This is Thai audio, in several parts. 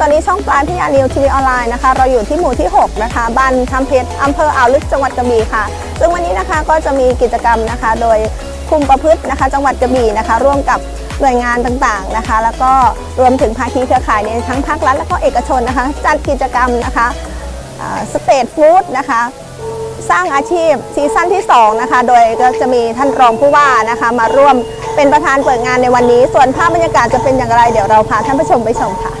ตอนนี้ช่องปลายพิยานิวทีวีออนไลน์นะคะ เราอยู่ที่หมู่ที่ 6 นะคะ บ้านทำเพชรอำเภออ่าวลึกจังหวัดกระบี่ค่ะ ซึ่งวันนี้นะคะก็จะมีกิจกรรมนะคะ โดยคุมประพฤตินะคะ จังหวัดกระบี่นะคะ ร่วมกับหน่วยงานต่างๆนะคะ แล้วก็รวมถึงภาคีเครือข่ายในทั้งภาครัฐและก็เอกชนนะคะ จัดกิจกรรมนะคะสเตทฟู้ดนะคะ สร้างอาชีพซีซั่นที่2นะคะ โดยก็จะมีท่านรองผู้ว่านะคะ มาร่วมเป็นประธานเปิดงานในวันนี้ ส่วนภาพบรรยากาศจะเป็นอย่างไร เดี๋ยวเราพาท่านผู้ชมไปชมค่ะ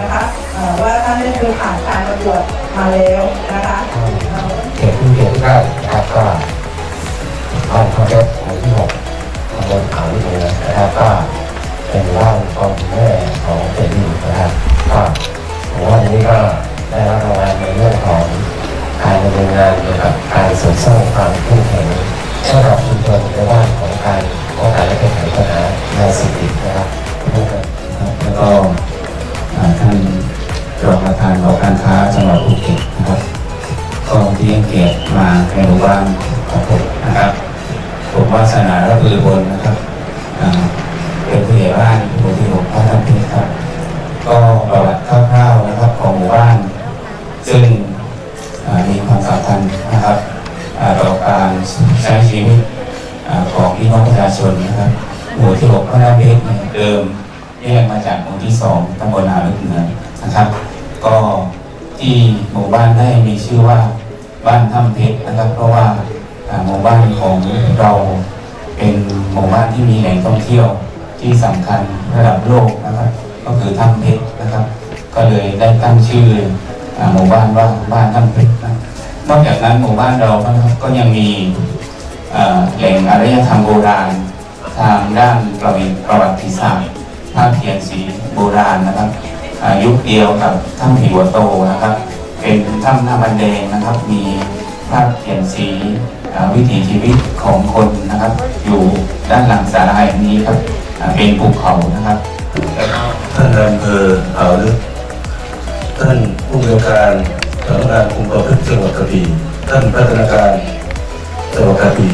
นะคะว่าท่านได้เคยผ่านการประกวดมาแล้วนะคะเขตที่เขตที่เก้านะครับก็บ้านเขาเล็กหมู่ที่หกตำบลเขาลูกเรือนะครับก็เป็นหมู่านของแม่ของเจดีนะครับก็หมู่านนี้ก็ได้รับรางวัลในเรื่องของการดำเนินงานเกี่ยวกับการเสริมสร้างความเข้มแข็งสำหรับชุมชนในด้านของการป้องกันและแก้ไขปัญหายาเสพติดนะครับแล้วก็ ท่านรองประธานหอการค้าจังหวัดภูเก็ตนะครับก็ที่ยังเกียรติมาในหมู่บ้านของผมนะครับ ผมวาสนาและพือบนนะครับ ชื่อว่าบ้านถ้ำเพชรนะครับ เพราะว่าหมู่บ้านของเราเป็นหมู่บ้านที่มีแหล่งท่องเที่ยวที่สำคัญระดับโลกนะครับ ก็คือถ้ำเพชรนะครับ ก็เลยได้ตั้งชื่อหมู่บ้านว่าบ้านถ้ำเพชรนะนอกจากนั้นหมู่บ้านเรานะครับก็ยังมีแหล่งอารยธรรมโบราณ ทางด้านประวัติประวัติศาสตร์ภาพเขียนสีโบราณนะครับยุคเดียวกับถ้ำผีหัวโตนะครับ เป็นถ้ำหน้าบันแดงนะครับ มีภาพเขียนสีวิถีชีวิตของคนนะครับ อยู่ด้านหลังศาลาแห่งนี้ครับเป็นภูเขานะครับท่านอำเภออ่าวลึกท่านผู้บริการสำนักงานคุมประพฤติจังหวัดกระบี่ท่านพัฒนาการจังหวัดกระบี่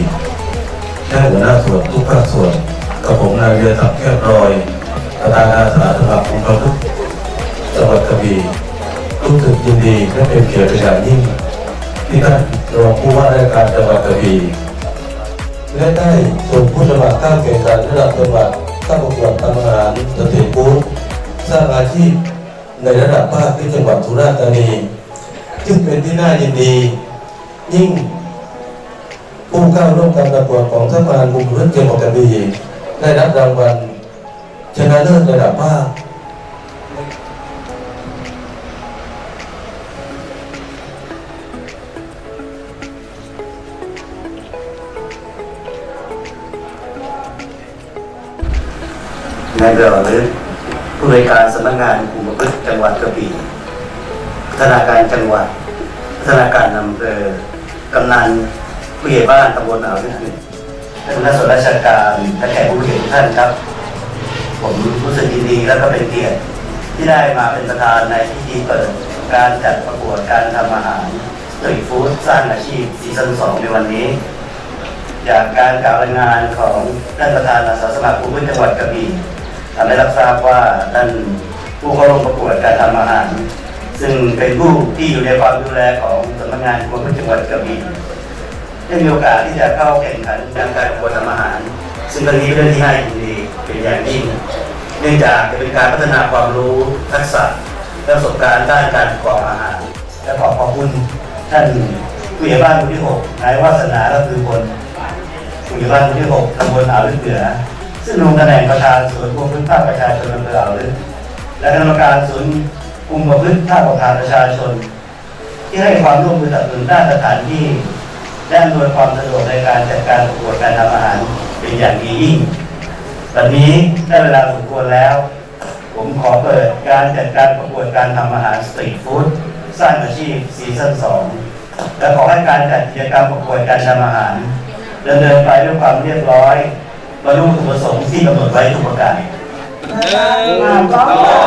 และหัวหน้าส่วนทุกภาคส่วนกับผมนายเรือทับแก้วรอยประธานอาสาสมัครคุมประพฤติจังหวัดกระบี่ รู้สึกยินดีและเป็นเกียรติเป็นอย่างยิ่งที่ท่านรองผู้ว่าราชการจังหวัดกระบี่และได้ส่งผู้สมัครเข้าแข่งขันระดับจังหวัดเข้าประกวดทำอาหารสตรีทฟู้ดสร้างอาชีพในระดับภาคที่จังหวัดสุราษฎร์ธานีซึ่งเป็นที่น่ายินดี ยิ่งผู้เข้าร่วมการประกวดของสมานบุญเพื่นเกียรติกระบี่ได้รับรางวัลชนะเลิศระดับภาค นายเบลหรือผู้บริการสำนักงานคุมประพฤติจังหวัดกระบี่พัฒนาการจังหวัด พัฒนาการอำเภอกำนันผู้ใหญ่บ้านตำบลอ่าวลึกท่านคณะส่วนราชการและแขกผู้เกียรติท่านครับ ผมรู้สึกยินดีและก็เป็นเกียรติที่ได้มาเป็นประธานในพิธีเปิดการจัดประกวดการทำอาหารสตรีทฟู้ดสร้างอาชีพซีซั่นสองในวันนี้จากการกล่าวรายงานของท่านประธานอาสาสมัครผู้ว่าจังหวัดกระบี่ ทำให้รับทราบว่าท่านผู้เข้าร่วมประกวดการทำอาหาร ซึ่งเป็นผู้ที่อยู่ในความดูแลของสำนักงานผู้ว่าจังหวัดกระบี่ได้มีโอกาสที่จะเข้าแข่งขันการประกวดทำอาหาร ซึ่งเรื่องนี้เป็นเรื่องที่น่ายินดีเป็นอย่างยิ่ง เนื่องจากจะเป็นการพัฒนาความรู้ทักษะและประสบการณ์ด้านการประกอบอาหาร และขอขอบคุณท่านผู้ใหญ่บ้านหมู่ที่หกนายวาสนาและคือคนผู้ใหญ่บ้านหมู่ที่6ตำบลอ่าวลึกเหนือ ซึ่งลงตำแหน่งประธานศูนย์ควบคุมภาคประชาชนอำเภออ่าวลึกและคณะกรรมการศูนย์คุมประพฤติภาคประธานประชาชน ที่ให้ความร่วมมือสนับสนุนด้านสถานที่และอำนวยความสะดวกในการจัดการประกวดการทำอาหารเป็นอย่างดียิ่งวันนี้ได้เวลาสมควรแล้ว ผมขอเปิดการจัดการประกวดการทำอาหารสตรีทฟู้ดสร้างอาชีพซีซั่นสองและขอให้การจัดกิจกรรมประกวดการทำอาหารดำเนินไปด้วยความเรียบร้อย บรรลุวัตถุประสงค์ที่กำหนดไว้ทุกประการส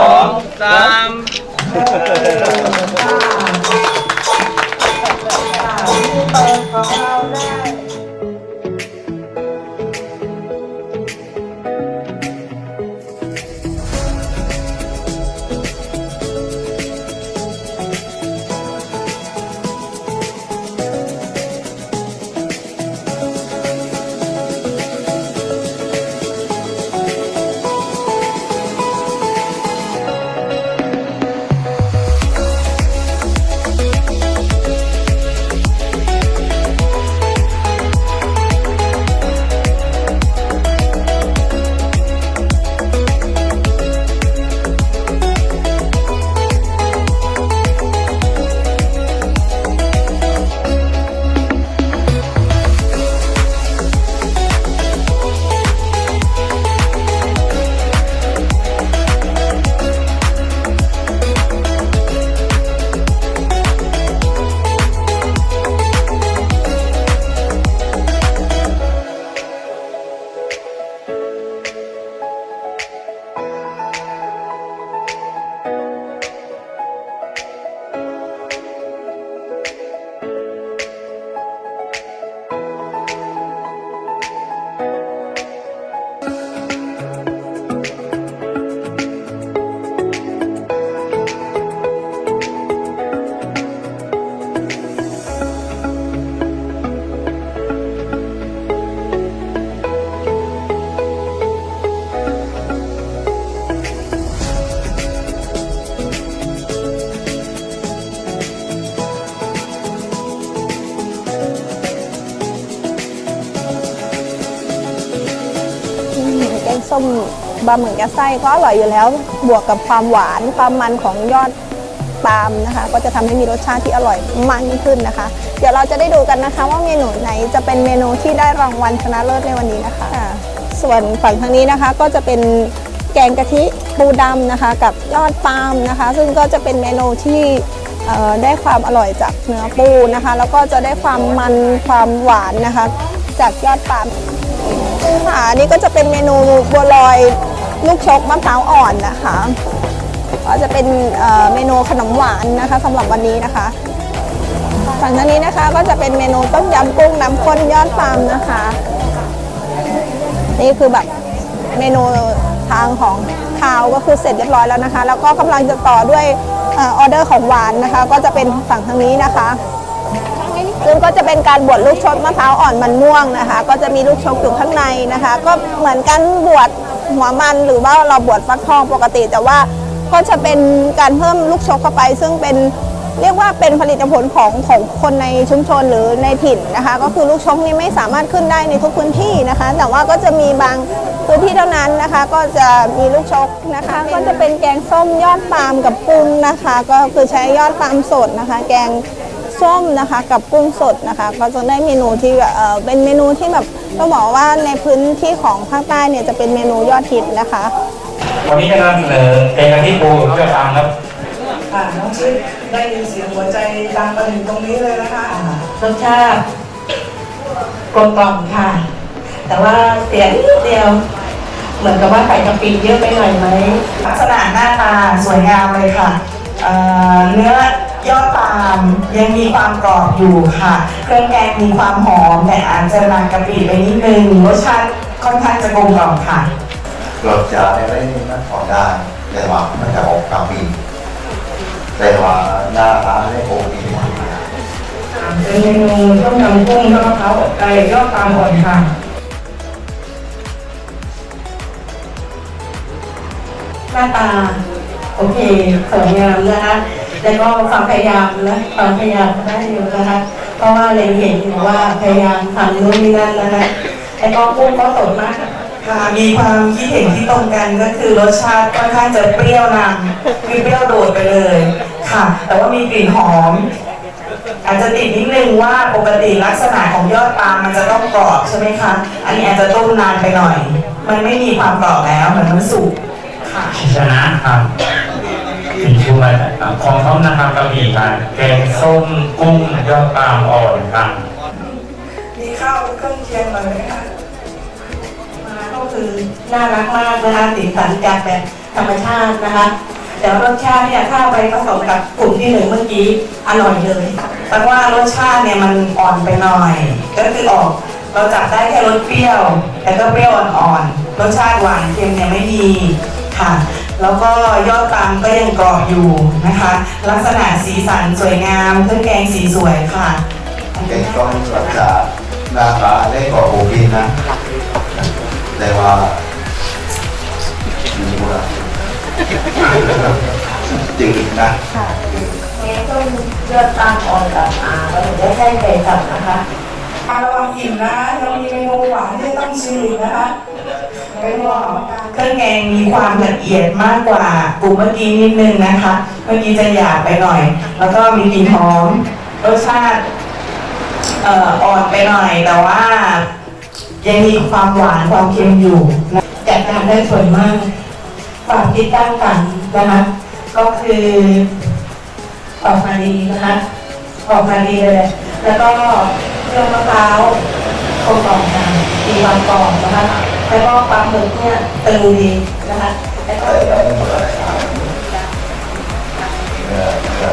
องสามผู้เปิดของเราได้อื ต้มบะหมี่ยัดไส้ก็อร่อยอยู่แล้ว บวกกับความหวานความมันของยอดปาล์มนะคะ ก็จะทำให้มีรสชาติที่อร่อยมากยิ่งขึ้นนะคะ เดี๋ยวเราจะได้ดูกันนะคะ ว่าเมนูไหนจะเป็นเมนูที่ได้รางวัลชนะเลิศในวันนี้นะคะ ส่วนฝั่งทางนี้นะคะก็จะเป็นแกงกะทิปูดำนะคะ กับยอดปาล์มนะคะ ซึ่งก็จะเป็นเมนูที่ได้ความอร่อยจากเนื้อปูนะคะ แล้วก็จะได้ความมันความหวานนะคะ จากยอดปาล์ม ค่ะอันนี่ก็จะเป็นเมนูบัวลอยลูกชกมะพร้าวอ่อนนะคะก็จะเป็นเมนูขนมหวานนะคะสำหรับวันนี้นะคะฝั่งทางนี้นะคะก็จะเป็นเมนูต้มยำกุ้งน้ำข้นยอดฟาร์มนะคะ นี่คือแบบเมนูทางของคาวก็คือเสร็จเรียบร้อยแล้วนะคะ แล้วก็กำลังจะต่อด้วยออเดอร์ของหวานนะคะ ก็จะเป็นฝั่งทางนี้นะคะ ซึ่งก็จะเป็นการบวชลูกชกมะพร้าวอ่อนมันม่วงนะคะ ก็จะมีลูกชกอยู่ข้างในนะคะ ก็เหมือนกันบวชหัวมันหรือว่าเราบวชฟักทองปกติ แต่ว่าก็จะเป็นการเพิ่มลูกชกเข้าไป ซึ่งเป็นเรียกว่าเป็นผลิตผลของของคนในชุมชนหรือในถิ่นนะคะ ก็คือลูกชกนี่ไม่สามารถขึ้นได้ในทุกพื้นที่นะคะ แต่ว่าก็จะมีบางพื้นที่เท่านั้นนะคะ ก็จะมีลูกชกนะคะ ก็จะเป็นแกงส้มยอดปาล์มกับกุ้งนะคะ ก็คือใช้ยอดปาล์มสดนะคะ แกง ส้มนะคะกับกุ้งสดนะคะ ก็จะได้เมนูที่แบบเออเป็นเมนูที่แบบต้องบอกว่าในพื้นที่ของภาคใต้เนี่ยจะเป็นเมนูยอดฮิตนะคะ วันนี้จะนำเสนอแกงกะทิปูกับเพื่อฟางครับ ค่ะน้องชิดได้ยินเสียงหัวใจดังมาถึงตรงนี้เลยนะคะรสชาติกลมกล่อมค่ะ แต่ว่าเสียนิดเดียว เหมือนกับว่าใส่กะปิเยอะไปหน่อยไหมลักษณะหน้าตาสวยงามเลยค่ะเอ่อเนื้อ ยอดปาล์มยังมีความกรอบอยู่ค่ะ เครื่องแกงมีความหอมแต่อาจจะหนักกะปิไปนิดนึงรสชาติค่อนข้างจะกลมกล่อมค่ะ เราจะไม่นั่นก่อนได้แต่ว่ามันจะออกกาบีแต่ว่าหน้าร้านไม่โอดีเป็นเมนูต้มยำกุ้งยอดมะพร้าวอบไก่ยอดปลาอ่อนค่ะหน้าตาโอเคสวยงามนะคะ แล้วก็ความพยายามนะความพยายามได้อยู่นะคะเพราะว่าเราเห็นอยู่ว่าพยายามทำนู่นนี่นั่นนะคะแล้ก็กุ้งก็สดมากค่ะมีความคิดเห็นที่ตรงกันก็คือรสชาติค่อนข้างจะเปรี้ยวนำคือเปรี้ยวโดดไปเลย ค่ะ แต่ว่ามีกลิ่นหอม อาจจะติดนิดนึงว่าปกติลักษณะของยอดปาล์มมันจะต้องกรอบใช่ไหมคะอันนี้อาจจะต้มนานไปหน่อย มันไม่มีความกรอบแล้วเหมือนมันสุกค่ะชนะครับ สีชูมาของเขานะครับกระบี่กันแกงส้มกุ้งยอดปลามอ่อนกันมีข้าวเครื่องเคียงหน่อยไหมคะมาก็คือน่ารักมากนะคะสีสันจากแบบธรรมชาตินะคะแต่รสชาติเนี่ยถ้าไปผสมกับกลุ่มที่หนึ่งเมื่อกี้อร่อยเลยแต่ว่ารสชาติเนี่ยมันอ่อนไปหน่อย ก็คือออกเราจับได้แค่รสเปรี้ยว แต่ก็เปรี้ยวอ่อนๆรสชาติหวานเค็มเนี่ยไม่มีค่ะ แล้วก็ยอดตังก็ยังกรอบอยู่นะคะ ลักษณะสีสันสวยงามเครื่องแกงสีสวยค่ะเด็กต้องรักษาหน้าตาได้ก็โอเคนะแต่ว่ามีมูลจริงนะนี้ต้องเลือกตั้งออนกับอาก็ถึงได้ให้ไปจับนะคะ มาระวังอิ่มนะยังมีเมนูหวานที่ต้องชิมนะคะเป็นหวานเครื่องแกงมีความละเอียดมากกว่ากลุ่มเมื่อกี้นิดนึงนะคะ เมื่อกี้จะหยาบไปหน่อย แล้วก็มีกลิ่นหอมรสชาติเอ่ออนไปหน่อย แต่ว่ายังมีความหวานความเค็มอยู่นะจัดการได้สวยมากฝากติดตั้งกันนะคะ ก็คือออกมาดีนะคะออกมาดีเลย แล้วก็ เครื่องมะพร้าวกลมกล่อมกันดีวันกรอบนะคะแล้วก็ปลาหมึกเนี่ยตึงดีนะคะแล้วก็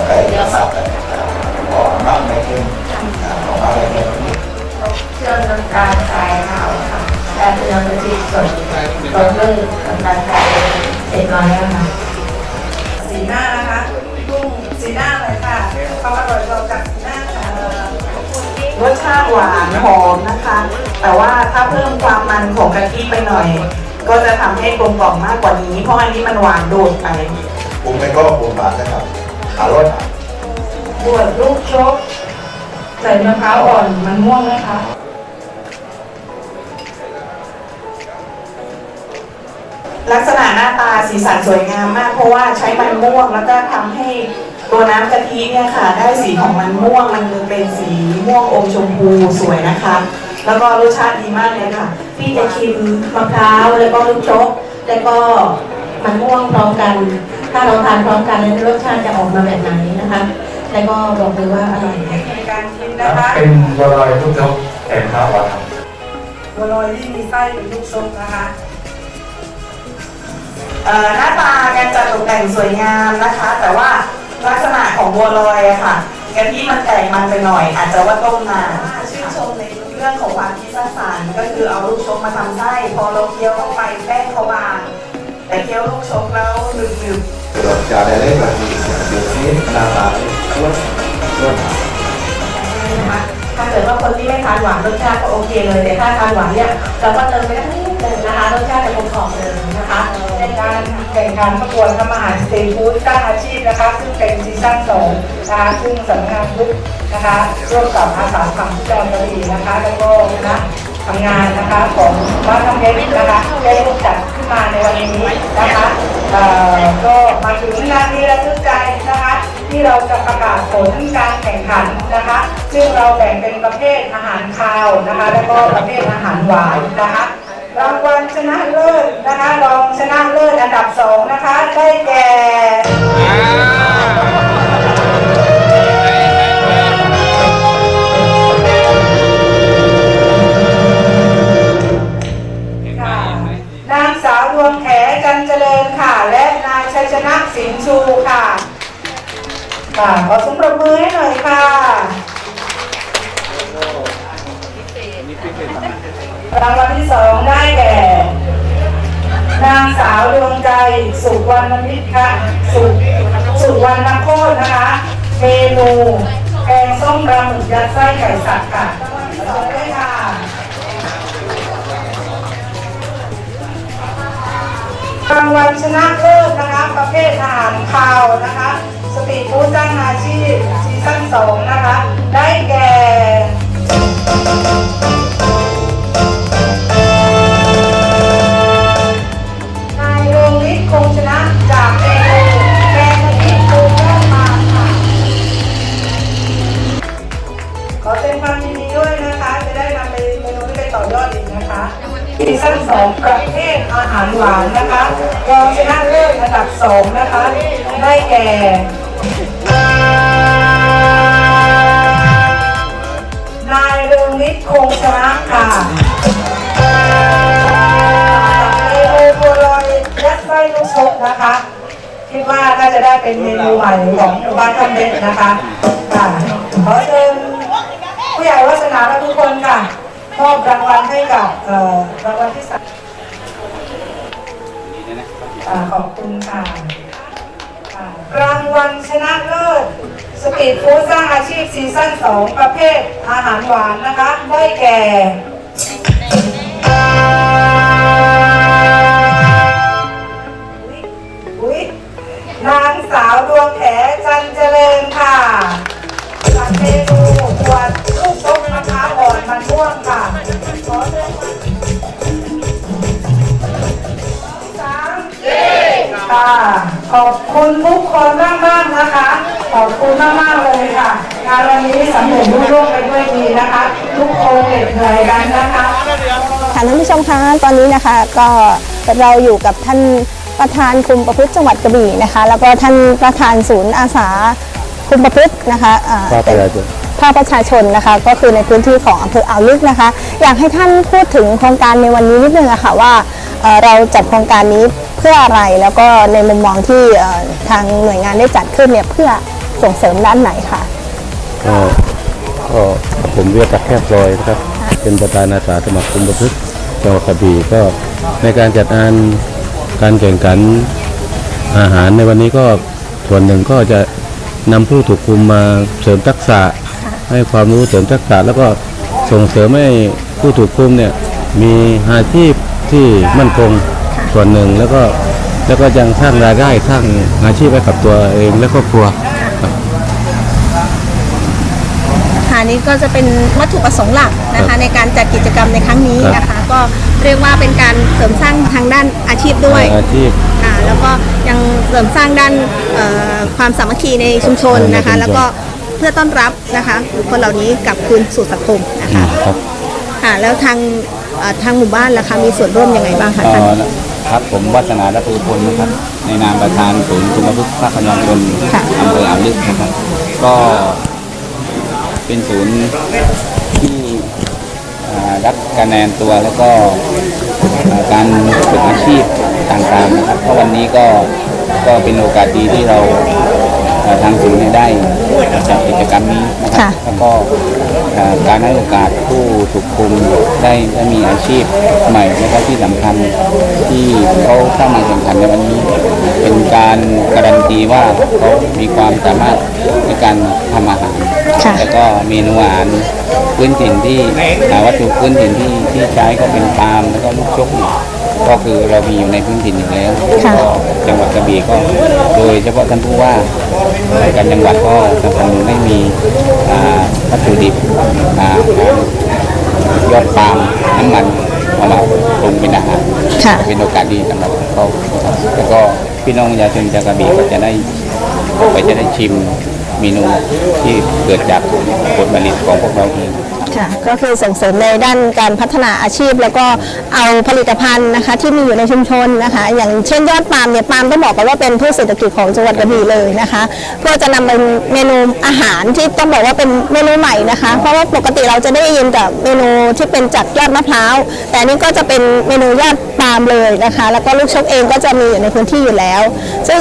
ไก่สับหอมมากไม่เค็มหอมมากไม่เค็มเครื่องน้ำตาลทรายขาวค่ะและเครื่องกะทิสดรสมือน้ำลทรายเสร็จน้อยแล้วค่ะ หวานหอมนะคะ แต่ว่าถ้าเพิ่มความมันของกะทิไปหน่อย ก็จะทำให้กลมกล่อมมากกว่านี้ เพราะอันนี้มันหวานโดดไปปรุงไปก็ปรุงมานะครับอร่อยบวดลูกชกใส่มะพร้าวอ่อนมันม่วงนะคะลักษณะหน้าตาสีสันสวยงามมากเพราะว่าใช้มันม่วงแล้วก็ทำให้ ตัวน้ำกะทิเนี่ยค่ะ ได้สีของมันม่วงมันเป็นสีม่วงอมชมพูสวยนะคะ แล้วก็รสชาติดีมากเลยค่ะ พี่จะชิมมะพร้าวแล้วก็ลูกชกแล้วก็มันม่วงพร้อมกัน ถ้าเราทานพร้อมกันแล้วรสชาติจะออกมาแบบไหนนะคะ แล้วก็บอกเลยว่าอร่อยค่ะในการกินนะคะเป็นบัวลอยทุกทกแกงข้าวหวานครับบัวลอยที่มีไส้เป็นลูกชกนะคะเอ่อหน้าตาการจัดตกแต่งสวยงามนะคะ แต่ว่า ลักษณะของบัวลอยอะค่ะกะทิมันแตกมันไปหน่อย อาจจะว่าต้มนานชื่นชมในเรื่องของความคิดสร้างสรรค์ก็คือเอาลูกชกมาทำไส้พอเราเคี้ยวเข้าไปแป้งเขาบางแต่เคี้ยวลูกชกแล้วหนึบๆรสชาติได้เลยแบบนี้เดี๋ยวนี้หน้าตาลดลดนะคะถ้าเกิดว่าคนที่ไม่ทานหวานรสชาติก็โอเคเลยแต่ถ้าทานหวานเนี่ยเราก็เติมไปได้นิดนึงนะคะรสชาติ แข่งขันประกวดทำอาหารสตรีทฟู้ดสร้างอาชีพนะคะ ซึ่งเป็นซีซั่นสองนะคะซึ่งสำนักงานพุทธนะคะร่วมกับอาสาสมัครที่จังหวัดกระบี่นะคะ แล้วก็คณะทำงานนะคะของบ้านทำเพชรนะคะได้ร่วมจัดขึ้นมาในวันนี้นะคะเอ่อก็มาถึงนาทีระทึกใจนะคะ ที่เราจะประกาศผลการแข่งขันนะคะ ซึ่งเราแบ่งเป็นประเภทอาหารคาวนะคะ แล้วก็ประเภทอาหารหวานนะคะ รางวัลชนะเลิศนะคะรองชนะเลิศอันดับสองนะคะ ได้แก่ นะเลิศนะคะ ประเภทอาหารคาวนะคะ สตรีทฟู้ดสร้างอาชีพซีซั่นสองนะคะ ได้แก่ ซีซั่นสองประเภทอาหารหวานนะคะรองชนะเลิศอันดับสองนะคะ ได้แก่นายเรืองฤทธิ์คงชนะค่ะเมนูบัวลอยยัดไส้ลูกชกนะคะคิดว่าน่าจะได้เป็นเมนูใหม่ของบ้านคำเด็ดนะคะค่ะขอเชิญผู้ใหญ่วัฒนาและทุกคน มอบรางวัลให้กับเอ่อรางวัลที่สามอ่าขอบคุณค่ะอ่ารางวัลชนะเลิศสตรีทฟู้ดสร้างอาชีพซีซั่น2 ประเภทอาหารหวานนะคะ ได้แก่อุ๊ยนางสาวดวงแขจันเจริญค่ะจากเมนูขวดลูก ค่ะขอบคุณทุกคนมากมากๆนะคะ ขอบคุณมากมากๆเลยค่ะงานวันนี้สำเร็จรุ่ร่วงไปด้วยดีนะคะ ทุกคนเหน็ดเหนื่อยกันนะคะค่ะท่านผู้ชมคะตอนนี้นะคะก็เราอยู่กับท่านประธานคุมประพฤติจังหวัดกระบี่นะคะ แล้วก็ท่านประธานศูนย์อาสาคุมประพฤตินะคะอ่าภาคประชาชนภาคประชาชนนะคะ ก็คือในพื้นที่ของอำเภออ่าวลึกนะคะ อยากให้ท่านพูดถึงโครงการในวันนี้นิดนึงอะค่ะว่าเอ่อเราจัดโครงการนี้เพื่ออะไรแล้วก็ในมุมมองที่ทางหน่วยงานได้จัดขึ้นเนี่ยเพื่อส่งเสริมด้านไหนคะก็ก็ผมเรียกตะแคบลอยนะครับ เป็นประธานอาสาสมัครคุมประพฤติจังหวัดกระบี่ก็ในการจัดงานการแข่งขันอาหารในวันนี้ก็ส่วนหนึ่งก็จะนำผู้ถูกคุมมาเสริมทักษะ ให้ความรู้เสริมทักษะแล้วก็ส่งเสริมให้ผู้ถูกคุมเนี่ยมีอาชีพที่มั่นคง ส่วนหนึ่งแล้วก็แล้วก็ยังสร้างรายได้สร้างอาชีพให้กับตัวเองและครอบครัวครับค่ะนี่ก็จะเป็นวัตถุประสงค์หลักนะคะ ในการจัดกิจกรรมในครั้งนี้นะคะ ก็เรียกว่าเป็นการเสริมสร้างทางด้านอาชีพด้วยอาชีพค่ะแล้วก็ยังเสริมสร้างด้านเอ่อความสามัคคีในชุมชนนะคะในชุมชนแล้วก็เพื่อต้อนรับนะคะบุคคลเหล่านี้กลับคืนสู่สังคมนะคะครับค่ะแล้วทางเอ่อทางหมู่บ้านล่ะคะมีส่วนร่วมยังไงบ้างคะเอ่ท่านอ ครับผมวัฒนารัตนพลนะครับ ในนามประธานศูนย์คุมประพฤติภาคประชาชนอำเภออ่าวลึกนะครับ ก็เป็นศูนย์ที่อ่ารับคะแนนตัวแล้วก็อ่าการฝึกอาชีพต่างๆนะครับเพราะวันนี้ก็ก็เป็นโอกาสดีที่เราอ่า ทางศูนย์เนี่ยได้จัดกิจกรรมนี้นะครับแล้วก็อ่าการให้โอกาสผู้ถูกคุมได้ได้มีอาชีพใหม่นะครับที่สำคัญที่เขาเข้ามาแข่งขันในวันนี้ เป็นการการันตีว่าเขามีความสามารถในการทำอาหารค่ะแล้วก็เมนูอาหารพื้นถิ่นที่อ่าวัตถุพื้นถิ่นที่ที่ใช้ก็เป็นปาล์มแล้วก็ลูกชกเนี่ย ก็คือเรามีอยู่ในพื้นถิ่นอยู่แล้วค่ะ ก็จังหวัดกระบี่ก็โดยเฉพาะท่านผู้ว่าการจังหวัดก็สนับสนุนให้มีอ่าวัตถุดิบอ่ายอดปาล์มน้ำมันเอามาปรุงเป็นอาหาร ค่ะ เป็นโอกาสดีสำหรับเขาครับแล้วก็พี่น้องประชาชนจากกระบี่ก็จะได้ไปจะได้ชิมเมนูที่เกิดจากผลผลิตของพวกเราเอง ค่ะก็คือส่งเสริมในด้านการพัฒนาอาชีพ แล้วก็เอาผลิตภัณฑ์นะคะ ที่มีอยู่ในชุมชนนะคะ อย่างเช่นยอดปาล์มเนี่ยปาล์มต้องบอกกันว่าเป็นพืชเศรษฐกิจของจังหวัดกระบี่เลยนะคะเพื่อจะนำเป็นเมนูอาหารที่ต้องบอกว่าเป็นเมนูใหม่นะคะ เพราะว่าปกติเราจะได้ยินกับเมนูที่เป็นจากยอดมะพร้าวแต่นี้ก็จะเป็นเมนูยอดปาล์มเลยนะคะ แล้วก็ลูกชกเองก็จะมีอยู่ในพื้นที่อยู่แล้ว ซึ่ง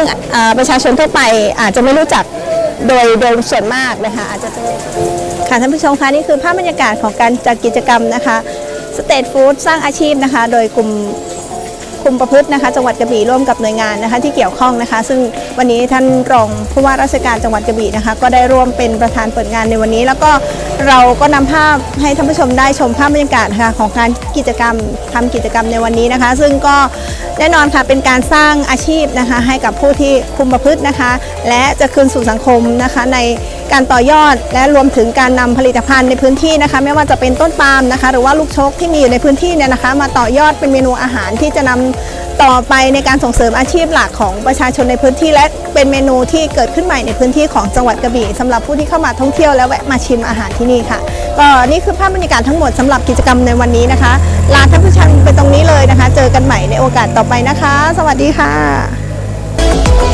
ประชาชนทั่วไปอาจจะไม่รู้จัก โดยโดยส่วนมากนะคะอาจจะเป็นค่ะท่านผู้ชมคะนี่คือภาพบรรยากาศของการจัดกิจกรรมนะคะสเตทฟู้ดสร้างอาชีพนะคะ โดยกลุ่ม คุมประพฤตินะคะ จังหวัดกระบี่ร่วมกับหน่วยงานนะคะ ที่เกี่ยวข้องนะคะ ซึ่งวันนี้ท่านรองผู้ว่าราชการจังหวัดกระบี่นะคะ ก็ได้ร่วมเป็นประธานเปิดงานในวันนี้ แล้วก็เราก็นำภาพให้ท่านผู้ชมได้ชมภาพบรรยากาศนะคะของการกิจกรรมทำกิจกรรมในวันนี้นะคะ ซึ่งก็แน่นอนค่ะเป็นการสร้างอาชีพนะคะ ให้กับผู้ที่คุมประพฤตินะคะ และจะคืนสู่สังคมนะคะใน การต่อยอด และรวมถึงการนำผลิตภัณฑ์ในพื้นที่นะคะ ไม่ว่าจะเป็นต้นปาล์มนะคะ หรือว่าลูกชกที่มีอยู่ในพื้นที่เนี่ยนะคะ มาต่อยอดเป็นเมนูอาหารที่จะนำต่อไปในการส่งเสริมอาชีพหลักของประชาชนในพื้นที่ และเป็นเมนูที่เกิดขึ้นใหม่ในพื้นที่ของจังหวัดกระบี่สำหรับผู้ที่เข้ามาท่องเที่ยวและแวะมาชิมอาหารที่นี่ค่ะก็นี่คือภาพบรรยากาศทั้งหมดสำหรับกิจกรรมในวันนี้นะคะลาท่านผู้ชมไปตรงนี้เลยนะคะ เจอกันใหม่ในโอกาสต่อไปนะคะ สวัสดีค่ะ